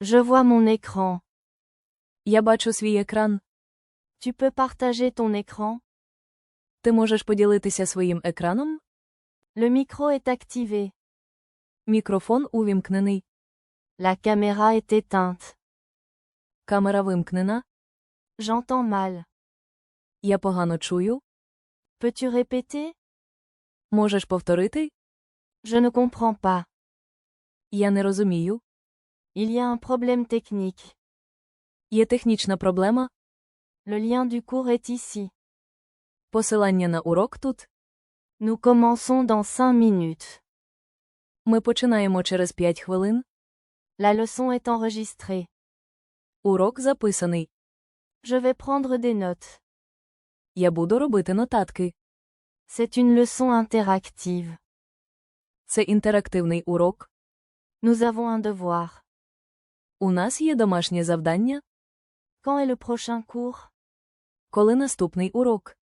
Je vois mon écran. Я бачу свій екран. Tu peux partager ton écran Ти можеш поділитися своїм екраном? Le micro est activé. Мікрофон увімкнений. La caméra est éteinte. Камера вимкнена. J'entends mal. Я погано чую. Peux-tu répéter Можеш повторити? Je ne comprends pas. Я не розумію. Il y a un problème technique. Є технічна проблема. Le lien du cours est ici. Посилання на урок тут. Nous commençons dans 5 minutes. Ми починаємо через 5 хвилин. La leçon est enregistrée. Урок записаний. Je vais prendre des notes. Я буду робити нотатки. C'est une leçon interactive. Це інтерактивний урок. Nous avons un devoir. У нас є домашнє завдання. Quand est le prochain cours Коли наступний урок?